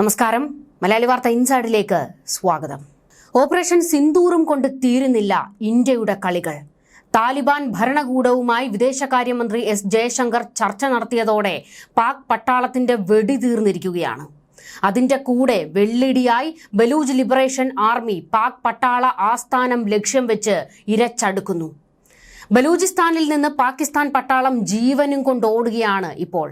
നമസ്കാരം. മലയാളി വാർത്ത ഇൻസൈഡിലേക്ക് സ്വാഗതം. ഓപ്പറേഷൻ സിന്ദൂറും കൊണ്ട് തീരുന്നില്ല ഇന്ത്യയുടെ കളികൾ. താലിബാൻ ഭരണകൂടവുമായി വിദേശകാര്യമന്ത്രി എസ് ജയശങ്കർ ചർച്ച നടത്തിയതോടെ പാക് പട്ടാളത്തിന്റെ വെടി തീർന്നിരിക്കുകയാണ്. അതിന്റെ കൂടെ വെള്ളിടിയായി ബലൂജ് ലിബറേഷൻ ആർമി പാക് പട്ടാള ആസ്ഥാനം ലക്ഷ്യം വെച്ച് ഇരച്ചടുക്കുന്നു. ബലൂചിസ്ഥാനിൽ നിന്ന് പാകിസ്ഥാൻ പട്ടാളം ജീവനും കൊണ്ടോടുകയാണ് ഇപ്പോൾ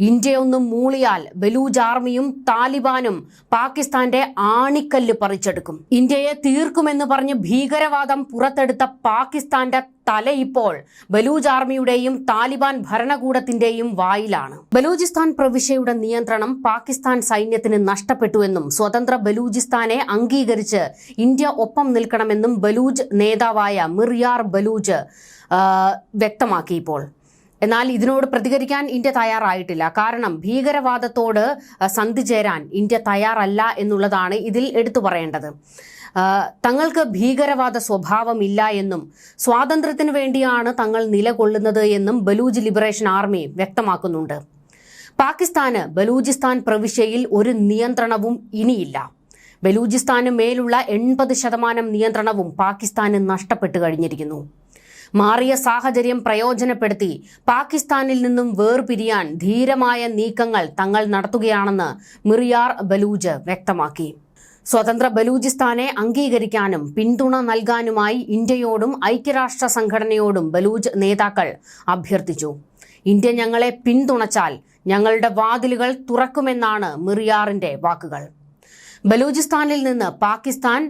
ഇന്ത്യയൊന്നും മൂളിയാൽ ബലൂജ് ആർമിയും താലിബാനും പാകിസ്ഥാന്റെ ആണിക്കല്ല് പറിച്ചെടുക്കും. ഇന്ത്യയെ തീർക്കുമെന്ന് പറഞ്ഞ് ഭീകരവാദം പുറത്തെടുത്ത പാകിസ്ഥാന്റെ തല ഇപ്പോൾ ബലൂജ് ആർമിയുടെയും താലിബാൻ ഭരണകൂടത്തിന്റെയും വായിലാണ്. ബലൂചിസ്ഥാൻ പ്രവിശ്യയുടെ നിയന്ത്രണം പാകിസ്ഥാൻ സൈന്യത്തിന് നഷ്ടപ്പെട്ടുവെന്നും സ്വതന്ത്ര ബലൂചിസ്ഥാനെ അംഗീകരിച്ച് ഇന്ത്യ ഒപ്പം നിൽക്കണമെന്നും ബലൂജ് നേതാവായ മിർയാർ ബലൂജ് വ്യക്തമാക്കി ഇപ്പോൾ എന്നാൽ ഇതിനോട് പ്രതികരിക്കാൻ ഇന്ത്യ തയ്യാറായിട്ടില്ല. കാരണം ഭീകരവാദത്തോട് സന്ധി ചേരാൻ ഇന്ത്യ തയ്യാറല്ല എന്നുള്ളതാണ് ഇതിൽ എടുത്തു പറയേണ്ടത്. തങ്ങൾക്ക് ഭീകരവാദ സ്വഭാവമില്ല എന്നും സ്വാതന്ത്ര്യത്തിന് വേണ്ടിയാണ് തങ്ങൾ നിലകൊള്ളുന്നത് എന്നും ബലൂജ് ലിബറേഷൻ ആർമി വ്യക്തമാക്കുന്നുണ്ട്. പാകിസ്ഥാന് ബലൂചിസ്ഥാൻ പ്രവിശ്യയിൽ ഒരു നിയന്ത്രണവും ഇനിയില്ല. ബലൂചിസ്ഥാന് മേലുള്ള എൺപത് ശതമാനം നിയന്ത്രണവും പാകിസ്ഥാന് നഷ്ടപ്പെട്ടു കഴിഞ്ഞിരിക്കുന്നു. മാറിയ സാഹചര്യം പ്രയോജനപ്പെടുത്തി പാകിസ്ഥാനിൽ നിന്നും വേർപിരിയാൻ ധീരമായ നീക്കങ്ങൾ തങ്ങൾ നടത്തുകയാണെന്ന് മിറിയാർ ബലൂജ് വ്യക്തമാക്കി. സ്വതന്ത്ര ബലൂചിസ്ഥാനെ അംഗീകരിക്കാനും പിന്തുണ നൽകാനുമായി ഇന്ത്യയോടും ഐക്യരാഷ്ട്ര സംഘടനയോടും ബലൂജ് നേതാക്കൾ അഭ്യർത്ഥിച്ചു. ഇന്ത്യ ഞങ്ങളെ പിന്തുണച്ചാൽ ഞങ്ങളുടെ വാതിലുകൾ തുറക്കുമെന്നാണ് മിറിയാറിന്റെ വാക്കുകൾ. ബലൂചിസ്ഥാനിൽ നിന്ന് പാകിസ്ഥാൻ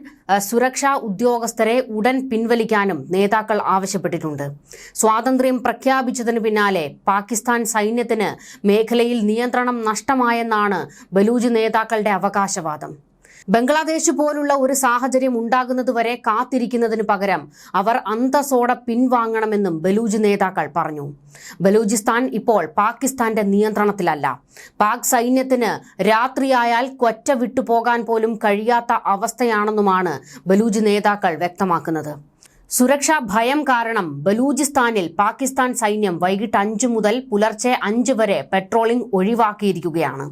സുരക്ഷാ ഉദ്യോഗസ്ഥരെ ഉടൻ പിൻവലിക്കാനും നേതാക്കൾ ആവശ്യപ്പെട്ടിട്ടുണ്ട്. സ്വാതന്ത്ര്യം പ്രഖ്യാപിച്ചതിന് പിന്നാലെ പാകിസ്ഥാൻ സൈന്യത്തിന് മേഖലയിൽ നിയന്ത്രണം നഷ്ടമായെന്നാണ് ബലൂജ് നേതാക്കളുടെ അവകാശവാദം. ബംഗ്ലാദേശ് പോലുള്ള ഒരു സാഹചര്യം ഉണ്ടാകുന്നതുവരെ കാത്തിരിക്കുന്നതിന് പകരം അവർ അന്തസ്സോടെ പിൻവാങ്ങണമെന്നും ബലൂജ് നേതാക്കൾ പറഞ്ഞു. ബലൂചിസ്ഥാൻ ഇപ്പോൾ പാകിസ്ഥാന്റെ നിയന്ത്രണത്തിലല്ല. പാക് സൈന്യത്തിന് രാത്രിയായാൽ കൊറ്റ വിട്ടുപോകാൻ പോലും കഴിയാത്ത അവസ്ഥയാണെന്നുമാണ് ബലൂജ് നേതാക്കൾ വ്യക്തമാക്കുന്നത്. സുരക്ഷാ ഭയം കാരണം ബലൂചിസ്ഥാനിൽ പാകിസ്ഥാൻ സൈന്യം വൈകിട്ട് അഞ്ചു മുതൽ പുലർച്ചെ അഞ്ച് വരെ പെട്രോളിംഗ് ഒഴിവാക്കിയിരിക്കുകയാണ്.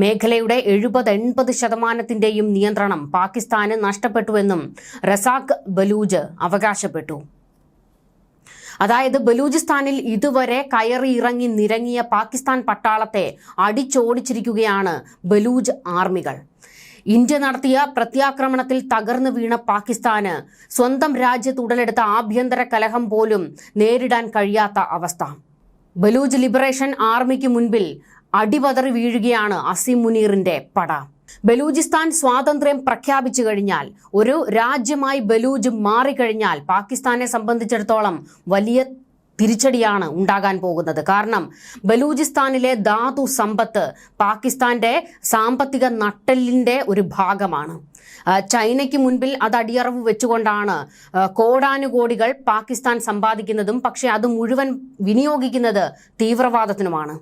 മേഖലയുടെ എഴുപത് എൺപത് ശതമാനത്തിന്റെയും നിയന്ത്രണം പാകിസ്ഥാന് നഷ്ടപ്പെട്ടുവെന്നും റസാഖ് ബലൂജ് അവകാശപ്പെട്ടു. അതായത് ബലൂചിസ്ഥാനിൽ ഇതുവരെ കയറി ഇറങ്ങി നിരങ്ങിയ പാകിസ്ഥാൻ പട്ടാളത്തെ അടിച്ചോടിച്ചിരിക്കുകയാണ് ബലൂജ് ആർമികൾ. ഇന്ത്യ നടത്തിയ പ്രത്യാക്രമണത്തിൽ തകർന്നു വീണ പാകിസ്ഥാന് സ്വന്തം രാജ്യത്ത് ഉടലെടുത്ത ആഭ്യന്തര കലഹം പോലും നേരിടാൻ കഴിയാത്ത അവസ്ഥ. ബലൂജ് ലിബറേഷൻ ആർമിക്ക് മുൻപിൽ അടിപതറി വീഴുകയാണ് അസീം മുനീറിന്റെ പട. ബലൂചിസ്ഥാൻ സ്വാതന്ത്ര്യം പ്രഖ്യാപിച്ചു കഴിഞ്ഞാൽ ഒരു രാജ്യമായി ബലൂജ് മാറിക്കഴിഞ്ഞാൽ പാകിസ്ഥാനെ സംബന്ധിച്ചിടത്തോളം വലിയ തിരിച്ചടിയാണ് ഉണ്ടാകാൻ പോകുന്നത്. കാരണം ബലൂചിസ്ഥാനിലെ ധാതു സമ്പത്ത് പാകിസ്ഥാന്റെ സാമ്പത്തിക നട്ടെല്ലിന്റെ ഒരു ഭാഗമാണ്. ചൈനയ്ക്ക് മുൻപിൽ അത് അടിയറവ് വെച്ചുകൊണ്ടാണ് കോടാനുകോടികൾ പാകിസ്ഥാൻ സമ്പാദിക്കുന്നതും പക്ഷേ അത് മുഴുവൻ വിനിയോഗിക്കുന്നത് തീവ്രവാദത്തിനുമാണ്.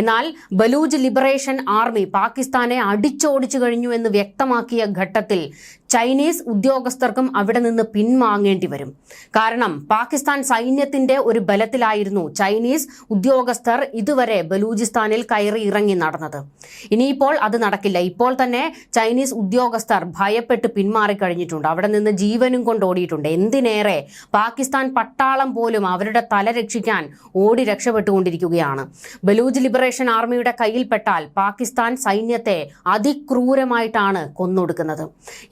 എന്നാൽ ബലൂജ് ലിബറേഷൻ ആർമി പാകിസ്ഥാനെ അടിച്ചോടിച്ചു കഴിഞ്ഞു എന്ന് വ്യക്തമാക്കിയ ഘട്ടത്തിൽ ചൈനീസ് ഉദ്യോഗസ്ഥർക്കും അവിടെ നിന്ന് പിൻവാങ്ങേണ്ടി വരും. കാരണം പാകിസ്ഥാൻ സൈന്യത്തിന്റെ ഒരു ബലത്തിലായിരുന്നു ചൈനീസ് ഉദ്യോഗസ്ഥർ ഇതുവരെ ബലൂചിസ്ഥാനിൽ കയറി ഇറങ്ങി നടന്നത്. ഇനിയിപ്പോൾ അത് നടക്കില്ല. ഇപ്പോൾ തന്നെ ചൈനീസ് ഉദ്യോഗസ്ഥർ ഭയപ്പെട്ട് പിന്മാറിക്കഴിഞ്ഞിട്ടുണ്ട് അവിടെ നിന്ന് ജീവനും കൊണ്ട് ഓടിയിട്ടുണ്ട്. എന്തിനേറെ പാകിസ്ഥാൻ പട്ടാളം പോലും അവരുടെ തല രക്ഷിക്കാൻ ഓടി രക്ഷപ്പെട്ടുകൊണ്ടിരിക്കുകയാണ്. ബലൂജ് ലിബറേഷൻ ആർമിയുടെ കയ്യിൽപ്പെട്ടാൽ പാകിസ്ഥാൻ സൈന്യത്തെ അതിക്രൂരമായിട്ടാണ് കൊന്നൊടുക്കുന്നത്.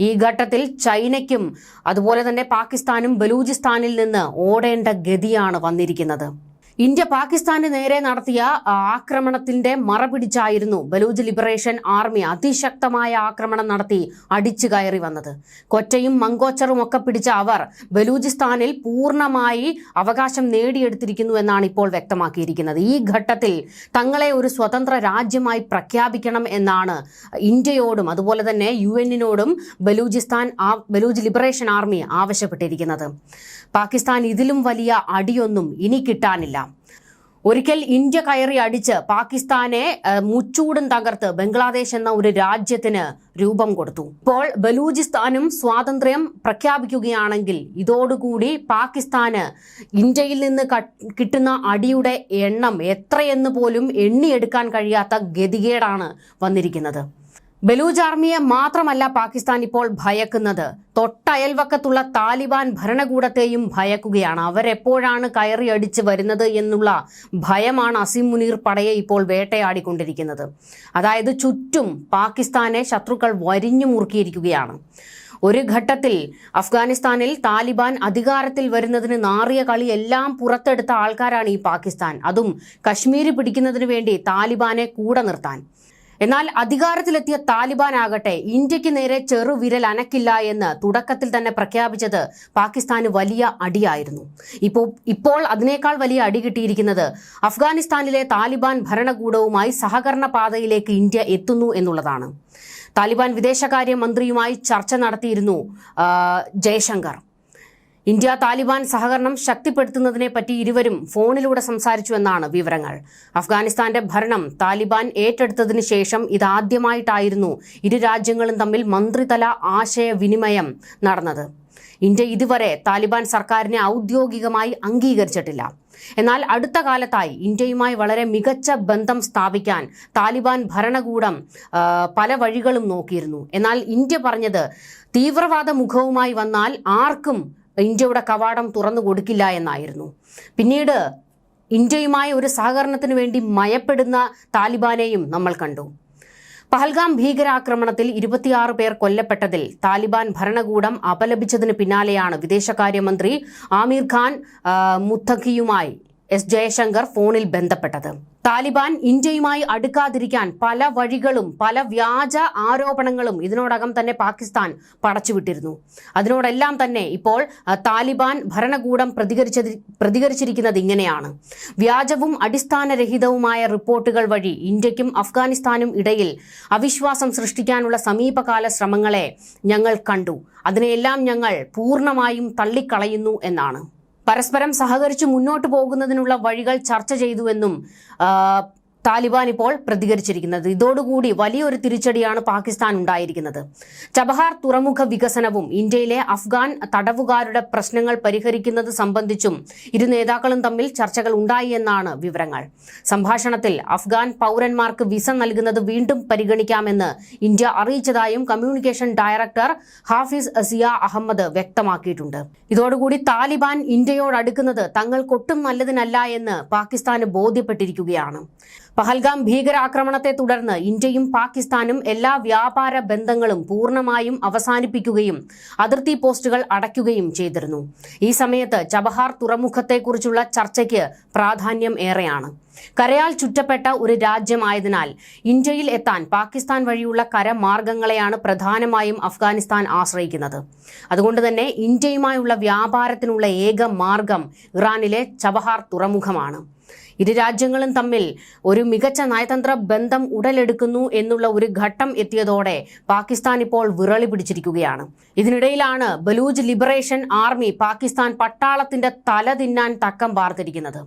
ഈ ഘട്ടത്തിൽ ചൈനയ്ക്കും അതുപോലെ തന്നെ പാകിസ്ഥാനും ബലൂചിസ്ഥാനിൽ നിന്ന് ഓടേണ്ട ഗതിയാണ് വന്നിരിക്കുന്നത്. ഇന്ത്യ പാകിസ്ഥാന് നേരെ നടത്തിയ ആക്രമണത്തിന്റെ മറപിടിച്ചായിരുന്നു ബലൂജ് ലിബറേഷൻ ആർമി അതിശക്തമായ ആക്രമണം നടത്തി അടിച്ചു കയറി വന്നത്. കൊറ്റയും മങ്കോച്ചറും ഒക്കെ പിടിച്ച അവർ ബലൂചിസ്ഥാനിൽ പൂർണമായി അവകാശം നേടിയെടുത്തിരിക്കുന്നു എന്നാണ് ഇപ്പോൾ വ്യക്തമാക്കിയിരിക്കുന്നത്. ഈ ഘട്ടത്തിൽ തങ്ങളെ ഒരു സ്വതന്ത്ര രാജ്യമായി പ്രഖ്യാപിക്കണം എന്നാണ് ഇന്ത്യയോടും അതുപോലെ തന്നെ യു എന്നിനോടും ബലൂചിസ്ഥാൻ ബലൂജ് ലിബറേഷൻ ആർമി ആവശ്യപ്പെട്ടിരിക്കുന്നത്. പാകിസ്ഥാൻ ഇതിലും വലിയ അടിയൊന്നും ഇനി കിട്ടാനില്ല. ഒരിക്കൽ ഇന്ത്യ കയറി അടിച്ച് പാകിസ്ഥാനെ മുച്ചൂടും തകർത്ത് ബംഗ്ലാദേശ് എന്ന ഒരു രാജ്യത്തിന് രൂപം കൊടുത്തു. ഇപ്പോൾ ബലൂചിസ്ഥാനും സ്വാതന്ത്ര്യം പ്രഖ്യാപിക്കുകയാണെങ്കിൽ ഇതോടുകൂടി പാകിസ്ഥാന് ഇന്ത്യയിൽ നിന്ന് കിട്ടുന്ന അടിയുടെ എണ്ണം എത്രയെന്ന് പോലും എണ്ണിയെടുക്കാൻ കഴിയാത്ത ഗതികേടാണ് വന്നിരിക്കുന്നത്. ബലൂജ് ആർമിയെ മാത്രമല്ല പാകിസ്ഥാൻ ഇപ്പോൾ ഭയക്കുന്നത്. തൊട്ടയൽവക്കത്തുള്ള താലിബാൻ ഭരണകൂടത്തെയും ഭയക്കുകയാണ്. അവരെപ്പോഴാണ് കയറിയടിച്ച് വരുന്നത് എന്നുള്ള ഭയമാണ് അസിം മുനീർ പടയെ ഇപ്പോൾ വേട്ടയാടിക്കൊണ്ടിരിക്കുന്നത്. അതായത് ചുറ്റും പാകിസ്ഥാനെ ശത്രുക്കൾ വരിഞ്ഞു മുറുക്കിയിരിക്കുകയാണ്. ഒരു ഘട്ടത്തിൽ അഫ്ഗാനിസ്ഥാനിൽ താലിബാൻ അധികാരത്തിൽ വരുന്നതിന് നാറിയ കളി എല്ലാം പുറത്തെടുത്ത ആൾക്കാരാണ് ഈ പാകിസ്ഥാൻ. അതും കശ്മീർ പിടിക്കുന്നതിന് വേണ്ടി താലിബാനെ കൂടെ നിർത്താൻ. എന്നാൽ അധികാരത്തിലെത്തിയ താലിബാൻ ആകട്ടെ ഇന്ത്യയ്ക്ക് നേരെ ചെറുവിരൽ അനക്കില്ല എന്ന് തുടക്കത്തിൽ തന്നെ പ്രഖ്യാപിച്ചത് പാകിസ്ഥാന് വലിയ അടിയായിരുന്നു. ഇപ്പോൾ ഇപ്പോൾ അതിനേക്കാൾ വലിയ അടി കിട്ടിയിരിക്കുന്നത് അഫ്ഗാനിസ്ഥാനിലെ താലിബാൻ ഭരണകൂടവുമായി സഹകരണ പാതയിലേക്ക് ഇന്ത്യ എത്തുന്നു എന്നുള്ളതാണ്. താലിബാൻ വിദേശകാര്യ മന്ത്രിയുമായി ചർച്ച നടത്തിയിരുന്നു ജയശങ്കർ. ഇന്ത്യ താലിബാൻ സഹകരണം ശക്തിപ്പെടുത്തുന്നതിനെ പറ്റി ഇരുവരും ഫോണിലൂടെ സംസാരിച്ചുവെന്നാണ് വിവരങ്ങൾ. അഫ്ഗാനിസ്ഥാന്റെ ഭരണം താലിബാൻ ഏറ്റെടുത്തതിന് ശേഷം ഇതാദ്യമായിട്ടായിരുന്നു ഇരു രാജ്യങ്ങളും തമ്മിൽ മന്ത്രിതല ആശയവിനിമയം നടന്നത്. ഇന്ത്യ ഇതുവരെ താലിബാൻ സർക്കാരിനെ ഔദ്യോഗികമായി അംഗീകരിച്ചിട്ടില്ല. എന്നാൽ അടുത്ത കാലത്തായി ഇന്ത്യയുമായി വളരെ മികച്ച ബന്ധം സ്ഥാപിക്കാൻ താലിബാൻ ഭരണകൂടം പല വഴികളും നോക്കിയിരുന്നു. എന്നാൽ ഇന്ത്യ പറഞ്ഞത് തീവ്രവാദ മുഖവുമായി വന്നാൽ ആർക്കും ഇന്ത്യയുടെ കവാടം തുറന്നു കൊടുക്കില്ല എന്നായിരുന്നു. പിന്നീട് ഇന്ത്യയുമായി ഒരു സഹകരണത്തിന് വേണ്ടി മയപ്പെടുന്ന താലിബാനെയും നമ്മൾ കണ്ടു. പഹൽഗാം ഭീകരാക്രമണത്തിൽ ഇരുപത്തിയാറ് പേർ കൊല്ലപ്പെട്ടതിൽ താലിബാൻ ഭരണകൂടം അപലപിച്ചതിന് പിന്നാലെയാണ് വിദേശകാര്യമന്ത്രി ആമീർ ഖാൻ മുത്തഖിയുമായി എസ് ജയശങ്കർ ഫോണിൽ ബന്ധപ്പെട്ടത്. താലിബാൻ ഇന്ത്യയുമായി അടുക്കാതിരിക്കാൻ പല വഴികളും പല വ്യാജ ആരോപണങ്ങളും ഇതിനോടകം തന്നെ പാകിസ്ഥാൻ പടച്ചുവിട്ടിരുന്നു. അതിനോടെല്ലാം തന്നെ ഇപ്പോൾ താലിബാൻ ഭരണകൂടം പ്രതികരിച്ചത് പ്രതികരിച്ചിരിക്കുന്നത് ഇങ്ങനെയാണ്. വ്യാജവും അടിസ്ഥാനരഹിതവുമായ റിപ്പോർട്ടുകൾ വഴി ഇന്ത്യക്കും അഫ്ഗാനിസ്ഥാനും ഇടയിൽ അവിശ്വാസം സൃഷ്ടിക്കാനുള്ള സമീപകാല ശ്രമങ്ങളെ ഞങ്ങൾ കണ്ടു. അതിനെയെല്ലാം ഞങ്ങൾ പൂർണമായും തള്ളിക്കളയുന്നു എന്നാണ്. പരസ്പരം സഹകരിച്ച് മുന്നോട്ട് പോകുന്നതിനുള്ള വഴികൾ ചർച്ച ചെയ്തുവെന്നും താലിബാൻ ഇപ്പോൾ പ്രതികരിച്ചിരിക്കുന്നത്. ഇതോടുകൂടി വലിയൊരു തിരിച്ചടിയാണ് പാകിസ്ഥാൻ ഉണ്ടായിരിക്കുന്നത്. ചബഹാർ തുറമുഖ വികസനവും ഇന്ത്യയിലെ അഫ്ഗാൻ തടവുകാരുടെ പ്രശ്നങ്ങൾ പരിഹരിക്കുന്നത് സംബന്ധിച്ചും ഇരു നേതാക്കളും തമ്മിൽ ചർച്ചകൾ ഉണ്ടായി എന്നാണ് വിവരങ്ങൾ. സംഭാഷണത്തിൽ അഫ്ഗാൻ പൗരന്മാർക്ക് വിസ നൽകുന്നത് വീണ്ടും പരിഗണിക്കാമെന്ന് ഇന്ത്യ അറിയിച്ചതായും കമ്മ്യൂണിക്കേഷൻ ഡയറക്ടർ ഹാഫിസ് അസിയ അഹമ്മദ് വ്യക്തമാക്കിയിട്ടുണ്ട്. ഇതോടുകൂടി താലിബാൻ ഇന്ത്യയോടടുക്കുന്നത് തങ്ങൾക്കൊട്ടും നല്ലതിനല്ല എന്ന് പാകിസ്ഥാന് ബോധ്യപ്പെട്ടിരിക്കുകയാണ്. പഹൽഗാം ഭീകരാക്രമണത്തെ തുടർന്ന് ഇന്ത്യയും പാകിസ്ഥാനും എല്ലാ വ്യാപാര ബന്ധങ്ങളും പൂർണമായും അവസാനിപ്പിക്കുകയും അതിർത്തി പോസ്റ്റുകൾ അടയ്ക്കുകയും ചെയ്തിരുന്നു. ഈ സമയത്ത് ചബഹാർ തുറമുഖത്തെക്കുറിച്ചുള്ള ചർച്ചയ്ക്ക് പ്രാധാന്യം ഏറെയാണ്. കരയാൽ ചുറ്റപ്പെട്ട ഒരു രാജ്യമായതിനാൽ ഇന്ത്യയിൽ എത്താൻ പാകിസ്ഥാൻ വഴിയുള്ള കരമാർഗങ്ങളെയാണ് പ്രധാനമായും അഫ്ഗാനിസ്ഥാൻ ആശ്രയിക്കുന്നത്. അതുകൊണ്ട് തന്നെ ഇന്ത്യയുമായുള്ള വ്യാപാരത്തിനുള്ള ഏക മാർഗം ഇറാനിലെ ചബഹാർ തുറമുഖമാണ്. ഇരു രാജ്യങ്ങളും തമ്മിൽ ഒരു മികച്ച നയതന്ത്ര ബന്ധം ഉടലെടുക്കുന്നു എന്നുള്ള ഒരു ഘട്ടം എത്തിയതോടെ പാകിസ്ഥാൻ ഇപ്പോൾ വിറളി പിടിച്ചിരിക്കുകയാണ്. ഇതിനിടയിലാണ് ബലൂജ് ലിബറേഷൻ ആർമി പാകിസ്ഥാൻ പട്ടാളത്തിന്റെ തല തിന്നാൻ തക്കം പാർത്തിരിക്കുന്നത്.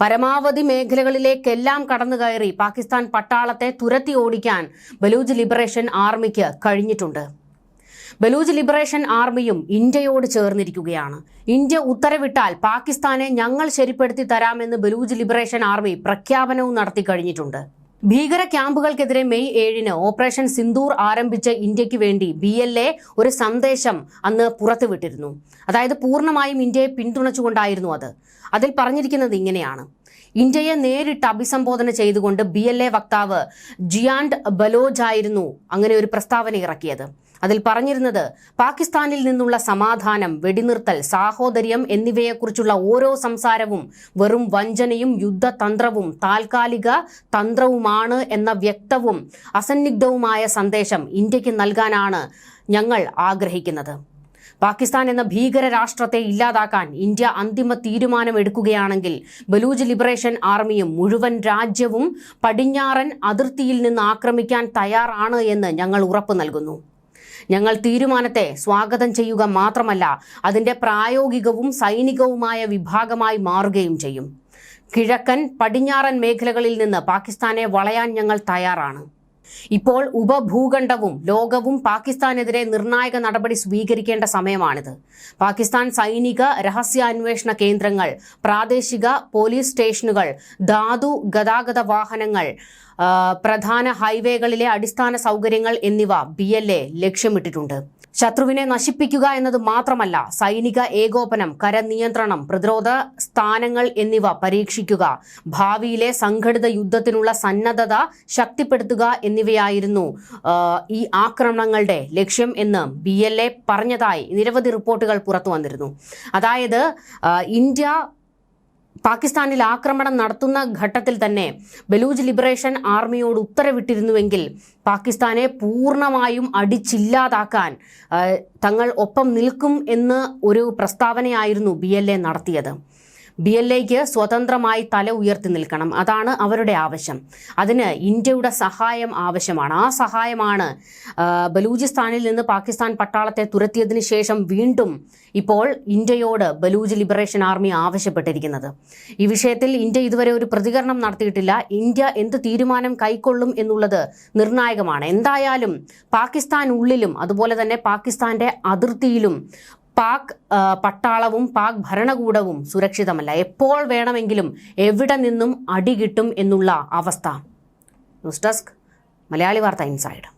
പരമാവധി മേഖലകളിലേക്കെല്ലാം കടന്നു കയറി പാകിസ്ഥാൻ പട്ടാളത്തെ തുരത്തി ഓടിക്കാൻ ബലൂജ് ലിബറേഷൻ ആർമിക്ക് കഴിഞ്ഞിട്ടുണ്ട്. ബലൂജ് ലിബറേഷൻ ആർമിയും ഇന്ത്യയോട് ചേർന്നിരിക്കുകയാണ്. ഇന്ത്യ ഉത്തരവിട്ടാൽ പാകിസ്ഥാനെ ഞങ്ങൾ ശരിപ്പെടുത്തി തരാമെന്ന് ബലൂജ് ലിബറേഷൻ ആർമി പ്രഖ്യാപനവും നടത്തി കഴിഞ്ഞിട്ടുണ്ട്. ഭീകര ക്യാമ്പുകൾക്കെതിരെ മെയ് ഏഴിന് ഓപ്പറേഷൻ സിന്ദൂർ ആരംഭിച്ച ഇന്ത്യയ്ക്ക് വേണ്ടി ബി എൽ എ ഒരു സന്ദേശം അന്ന് പുറത്തുവിട്ടിരുന്നു. അതായത് പൂർണമായും ഇന്ത്യയെ പിന്തുണച്ചുകൊണ്ടായിരുന്നു അത്. അതിൽ പറഞ്ഞിരിക്കുന്നത് ഇങ്ങനെയാണ്. ഇന്ത്യയെ നേരിട്ട് അഭിസംബോധന ചെയ്തുകൊണ്ട് ബി എൽ എ വക്താവ് ജിയാൻഡ് ബലോജായിരുന്നു അങ്ങനെ ഒരു പ്രസ്താവന ഇറക്കിയത്. അതിൽ പറഞ്ഞിരുന്നത് പാകിസ്ഥാനിൽ നിന്നുള്ള സമാധാനം വെടിനിർത്തൽ സാഹോദര്യം എന്നിവയെക്കുറിച്ചുള്ള ഓരോ സംസാരവും വെറും വഞ്ചനയും യുദ്ധതന്ത്രവും താൽക്കാലിക തന്ത്രവുമാണ് എന്ന വ്യക്തവും അസന്നിഗ്ധവുമായ സന്ദേശം ഇന്ത്യയ്ക്ക് നൽകാനാണ് ഞങ്ങൾ ആഗ്രഹിക്കുന്നത്. പാകിസ്ഥാൻ എന്ന ഭീകര രാഷ്ട്രത്തെ ഇല്ലാതാക്കാൻ ഇന്ത്യ അന്തിമ തീരുമാനം എടുക്കുകയാണെങ്കിൽ ബലൂജ് ലിബറേഷൻ ആർമിയും മുഴുവൻ രാജ്യവും പടിഞ്ഞാറൻ അതിർത്തിയിൽ നിന്ന് ആക്രമിക്കാൻ തയ്യാറാണ് എന്ന് ഞങ്ങൾ ഉറപ്പു നൽകുന്നു. ഞങ്ങൾ തീരുമാനത്തെ സ്വാഗതം ചെയ്യുക മാത്രമല്ല അതിന്റെ പ്രായോഗികവും സൈനികവുമായ വിഭാഗമായി മാറുകയും ചെയ്യും. കിഴക്കൻ പടിഞ്ഞാറൻ മേഖലകളിൽ നിന്ന് പാകിസ്ഥാനെ വളയാൻ ഞങ്ങൾ തയ്യാറാണ്. ഇപ്പോൾ ഉപഭൂഖണ്ഡവും ലോകവും പാകിസ്ഥാനെതിരെ നിർണായക നടപടി സ്വീകരിക്കേണ്ട സമയമാണിത്. പാകിസ്ഥാൻ സൈനിക രഹസ്യാന്വേഷണ കേന്ദ്രങ്ങൾ പ്രാദേശിക പോലീസ് സ്റ്റേഷനുകൾ ധാതു ഗതാഗത വാഹനങ്ങൾ പ്രധാന ഹൈവേകളിലെ അടിസ്ഥാന സൗകര്യങ്ങൾ എന്നിവ ബി എൽ എ ലക്ഷ്യമിട്ടിട്ടുണ്ട്. ശത്രുവിനെ നശിപ്പിക്കുക എന്നത് മാത്രമല്ല സൈനിക ഏകോപനം കരനിയന്ത്രണം പ്രതിരോധ സ്ഥാനങ്ങൾ എന്നിവ പരീക്ഷിക്കുക ഭാവിയിലെ സംഘടിത യുദ്ധത്തിനുള്ള സന്നദ്ധത ശക്തിപ്പെടുത്തുക എന്നിവയായിരുന്നു ഈ ആക്രമണങ്ങളുടെ ലക്ഷ്യം എന്ന് ബി പറഞ്ഞതായി നിരവധി റിപ്പോർട്ടുകൾ പുറത്തു വന്നിരുന്നു അതായത് ഇന്ത്യ പാകിസ്ഥാനിൽ ആക്രമണം നടത്തുന്ന ഘട്ടത്തിൽ തന്നെ ബലൂജ് ലിബറേഷൻ ആർമിയോട് ഉത്തരവിട്ടിരുന്നുവെങ്കിൽ പാകിസ്ഥാനെ പൂർണമായും അടിച്ചില്ലാതാക്കാൻ തങ്ങൾ ഒപ്പം നിൽക്കും എന്ന് ഒരു പ്രസ്താവനയായിരുന്നു ബി എൽ എ നടത്തിയത്. ബി എൽ എക്ക് സ്വതന്ത്രമായി തല ഉയർത്തി നിൽക്കണം. അതാണ് അവരുടെ ആവശ്യം. അതിന് ഇന്ത്യയുടെ സഹായം ആവശ്യമാണ്. ആ സഹായമാണ് ബലൂചിസ്ഥാനിൽ നിന്ന് പാകിസ്ഥാൻ പട്ടാളത്തെ തുരത്തിയതിന് ശേഷം വീണ്ടും ഇപ്പോൾ ഇന്ത്യയോട് ബലൂജ് ലിബറേഷൻ ആർമി ആവശ്യപ്പെട്ടിരിക്കുന്നത്. ഈ വിഷയത്തിൽ ഇന്ത്യ ഇതുവരെ ഒരു പ്രതികരണം നടത്തിയിട്ടില്ല. ഇന്ത്യ എന്ത് തീരുമാനം കൈക്കൊള്ളും എന്നുള്ളത് നിർണായകമാണ്. എന്തായാലും പാകിസ്ഥാൻ ഉള്ളിലും അതുപോലെ തന്നെ പാകിസ്ഥാന്റെ അതിർത്തിയിലും പാക് പട്ടാളവും പാക് ഭരണകൂടവും സുരക്ഷിതമല്ല. എപ്പോൾ വേണമെങ്കിലും എവിടെ നിന്നും അടി കിട്ടും എന്നുള്ള അവസ്ഥ. ന്യൂസ് ഡെസ്ക് മലയാളി വാർത്ത ഇൻസൈഡ്.